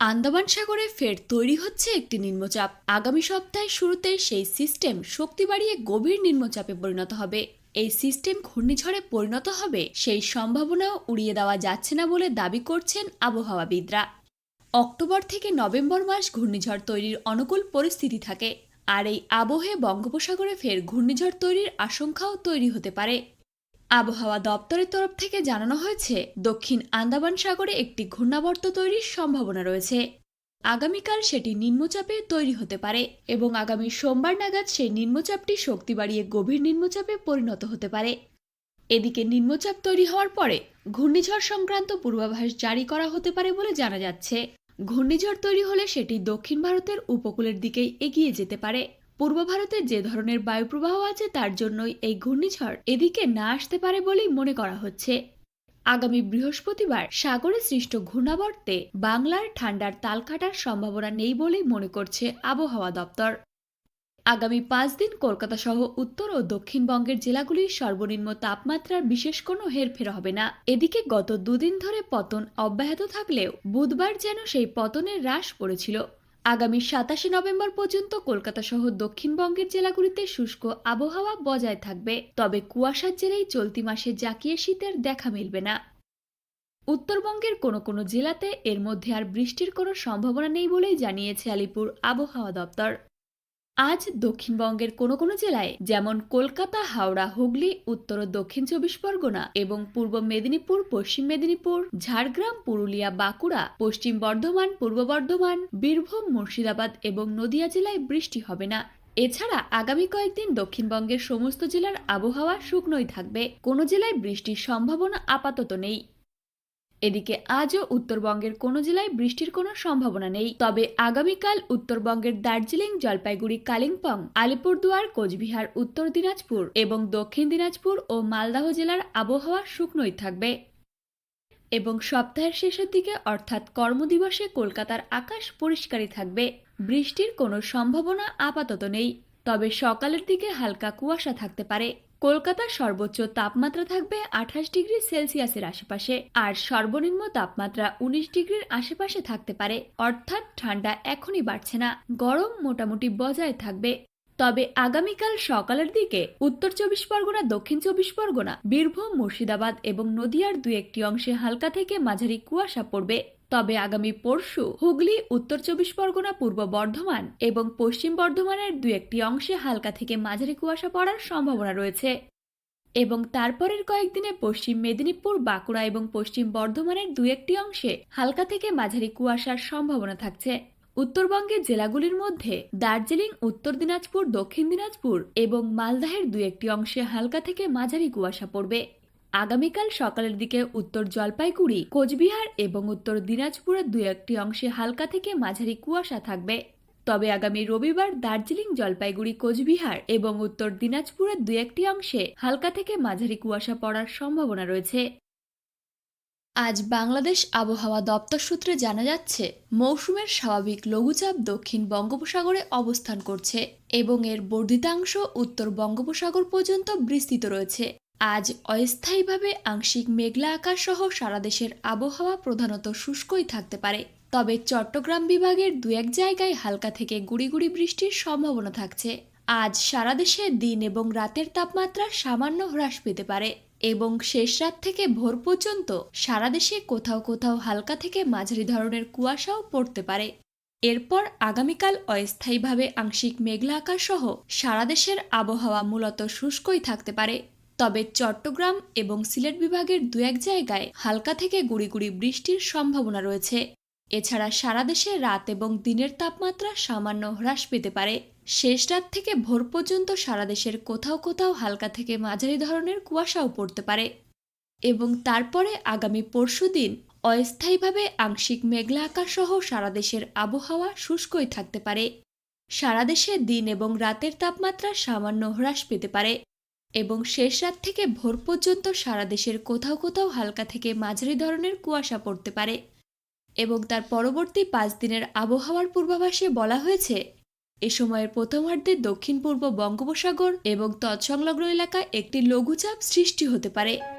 আন্দামান সাগরে ফের তৈরি হচ্ছে একটি নিম্নচাপ। আগামী সপ্তাহের শুরুতে সেই সিস্টেম শক্তি বাড়িয়ে গভীর নিম্নচাপে পরিণত হবে। এই সিস্টেম ঘূর্ণিঝড়ে পরিণত হবে সেই সম্ভাবনাও উড়িয়ে দেওয়া যাচ্ছে না বলে দাবি করছেন আবহাওয়াবিদরা। অক্টোবর থেকে নভেম্বর মাস ঘূর্ণিঝড় তৈরির অনুকূল পরিস্থিতি থাকে। আর এই আবহে বঙ্গোপসাগরে ফের ঘূর্ণিঝড় তৈরির আশঙ্কাও তৈরি হতে পারে। আবহাওয়া দপ্তরের তরফ থেকে জানানো হয়েছে, দক্ষিণ আন্দামান সাগরে একটি ঘূর্ণাবর্ত তৈরির সম্ভাবনা রয়েছে। আগামীকাল সেটি নিম্নচাপে তৈরি হতে পারে এবং আগামী সোমবার নাগাদ সেই নিম্নচাপটি শক্তি বাড়িয়ে গভীর নিম্নচাপে পরিণত হতে পারে। এদিকে নিম্নচাপ তৈরি হওয়ার পরে ঘূর্ণিঝড় সংক্রান্ত পূর্বাভাস জারি করা হতে পারে বলে জানা যাচ্ছে। ঘূর্ণিঝড় তৈরি হলে সেটি দক্ষিণ ভারতের উপকূলের দিকেই এগিয়ে যেতে পারে। পূর্ব ভারতে যে ধরনের বায়ুপ্রবাহ আছে, তার জন্যই এই ঘূর্ণিঝড় এদিকে না আসতে পারে বলেই মনে করা হচ্ছে। আগামী বৃহস্পতিবার সাগরে সৃষ্ট ঘূর্ণাবর্তে বাংলার ঠান্ডার তাল কাটার সম্ভাবনা নেই বলেই মনে করছে আবহাওয়া দপ্তর। আগামী পাঁচ দিন কলকাতা সহ উত্তর ও দক্ষিণবঙ্গের জেলাগুলির সর্বনিম্ন তাপমাত্রার বিশেষ কোনো হেরফের হবে না। এদিকে গত দুদিন ধরে পতন অব্যাহত থাকলেও বুধবার যেন সেই পতনের হ্রাস পড়েছিল। আগামী সাতাশে নভেম্বর পর্যন্ত কলকাতা সহ দক্ষিণবঙ্গের জেলাগুলিতে শুষ্ক আবহাওয়া বজায় থাকবে। তবে কুয়াশার জেরেই চলতি মাসে জাকিয়ে শীতের দেখা মিলবে না। উত্তরবঙ্গের কোনো কোনো জেলাতে এর মধ্যে আর বৃষ্টির কোনো সম্ভাবনা নেই বলেই জানিয়েছে আলিপুর আবহাওয়া দপ্তর। আজ দক্ষিণবঙ্গের কোনো কোনো জেলায়, যেমন কলকাতা, হাওড়া, হুগলি, উত্তর ও দক্ষিণ চব্বিশ পরগনা এবং পূর্ব মেদিনীপুর, পশ্চিম মেদিনীপুর, ঝাড়গ্রাম, পুরুলিয়া, বাঁকুড়া, পশ্চিম বর্ধমান, পূর্ব বর্ধমান, বীরভূম, মুর্শিদাবাদ এবং নদিয়া জেলায় বৃষ্টি হবে না। এছাড়া আগামী কয়েকদিন দক্ষিণবঙ্গের সমস্ত জেলার আবহাওয়া শুকনোই থাকবে। কোনো জেলায় বৃষ্টির সম্ভাবনা আপাতত নেই। এদিকে আজও উত্তরবঙ্গের কোনো জেলায় বৃষ্টির কোনো সম্ভাবনা নেই। তবে আগামীকাল উত্তরবঙ্গের দার্জিলিং, জলপাইগুড়ি, কালিম্পং, আলিপুরদুয়ার, কোচবিহার, উত্তর দিনাজপুর এবং দক্ষিণ দিনাজপুর ও মালদাহ জেলার আবহাওয়া শুকনোই থাকবে। এবং সপ্তাহের শেষের দিকে অর্থাৎ কর্মদিবসে কলকাতার আকাশ পরিষ্কারই থাকবে। বৃষ্টির কোনো সম্ভাবনা আপাতত নেই, তবে সকালের দিকে হালকা কুয়াশা থাকতে পারে। কলকাতার সর্বোচ্চ তাপমাত্রা থাকবে আঠাশ ডিগ্রি সেলসিয়াসের আশেপাশে, আর সর্বনিম্ন তাপমাত্রা উনিশ ডিগ্রির আশেপাশে থাকতে পারে। অর্থাৎ ঠান্ডা এখনই বাড়ছে না, গরম মোটামুটি বজায় থাকবে। তবে আগামীকাল সকালের দিকে উত্তর চব্বিশ পরগনা, দক্ষিণ চব্বিশ পরগনা, বীরভূম, মুর্শিদাবাদ এবং নদিয়ার দু একটি অংশে হালকা থেকে মাঝারি কুয়াশা পড়বে। তবে আগামী পরশু হুগলি, উত্তর চব্বিশ পরগনা, পূর্ব বর্ধমান এবং পশ্চিম বর্ধমানের দু একটি অংশে হালকা থেকে মাঝারি কুয়াশা পড়ার সম্ভাবনা রয়েছে। এবং তারপরের কয়েকদিনে পশ্চিম মেদিনীপুর, বাঁকুড়া এবং পশ্চিম বর্ধমানের দু একটি অংশে হালকা থেকে মাঝারি কুয়াশার সম্ভাবনা থাকছে। উত্তরবঙ্গের জেলাগুলির মধ্যে দার্জিলিং, উত্তর দিনাজপুর, দক্ষিণ দিনাজপুর এবং মালদাহের দু একটি অংশে হালকা থেকে মাঝারি কুয়াশা পড়বে। আগামীকাল সকালের দিকে উত্তর জলপাইগুড়ি, কোচবিহার এবং উত্তর দিনাজপুরের দু একটি অংশে হালকা থেকে মাঝারি কুয়াশা থাকবে। তবে আগামী রবিবার দার্জিলিং, জলপাইগুড়ি, কোচবিহার এবং উত্তর দিনাজপুরের দু একটি অংশে হালকা থেকে মাঝারি কুয়াশা পড়ার সম্ভাবনা রয়েছে। আজ বাংলাদেশ আবহাওয়া দপ্তর সূত্রে জানা যাচ্ছে, মৌসুমের স্বাভাবিক লঘুচাপ দক্ষিণ বঙ্গোপসাগরে অবস্থান করছে এবং এর বর্ধিতাংশ উত্তর বঙ্গোপসাগর পর্যন্ত বিস্তৃত রয়েছে। আজ অস্থায়ীভাবে আংশিক মেঘলা আকাশ সহ সারা দেশের আবহাওয়া প্রধানত শুষ্কই থাকতে পারে। তবে চট্টগ্রাম বিভাগের দু এক জায়গায় হালকা থেকে গুড়ি গুড়ি বৃষ্টির সম্ভাবনা থাকছে। আজ সারা দেশে দিন এবং রাতের তাপমাত্রা সামান্য হ্রাস পেতে পারে এবং শেষ রাত থেকে ভোর পর্যন্ত সারা দেশে কোথাও কোথাও হালকা থেকে মাঝারি ধরনের কুয়াশাও পড়তে পারে। এরপর আগামীকাল অস্থায়ীভাবে আংশিক মেঘলা আকাশ সহ সারা দেশের আবহাওয়া মূলত শুষ্কই থাকতে পারে। তবে চট্টগ্রাম এবং সিলেট বিভাগের দু এক জায়গায় হালকা থেকে গুড়ি গুড়ি বৃষ্টির সম্ভাবনা রয়েছে। এছাড়া সারা দেশে রাত এবং দিনের তাপমাত্রা সামান্য হ্রাস পেতে পারে। শেষ রাত থেকে ভোর পর্যন্ত সারা দেশের কোথাও কোথাও হালকা থেকে মাঝারি ধরনের কুয়াশাও পড়তে পারে। এবং তারপরে আগামী পরশু দিন অস্থায়ীভাবে আংশিক মেঘলা আকাশ সহ সারা দেশের আবহাওয়া শুষ্কই থাকতে পারে। সারা দেশে দিন এবং রাতের তাপমাত্রা সামান্য হ্রাস পেতে পারে। এবং শেষ রাত থেকে ভোর পর্যন্ত সারা দেশের কোথাও কোথাও হালকা থেকে মাঝারি ধরনের কুয়াশা পড়তে পারে। এবং তার পরবর্তী পাঁচ দিনের আবহাওয়ার পূর্বাভাসে বলা হয়েছে, এ সময়ের প্রথমার্ধে দক্ষিণ পূর্ব বঙ্গোপসাগর এবং তৎসংলগ্ন এলাকায় একটি লঘুচাপ সৃষ্টি হতে পারে।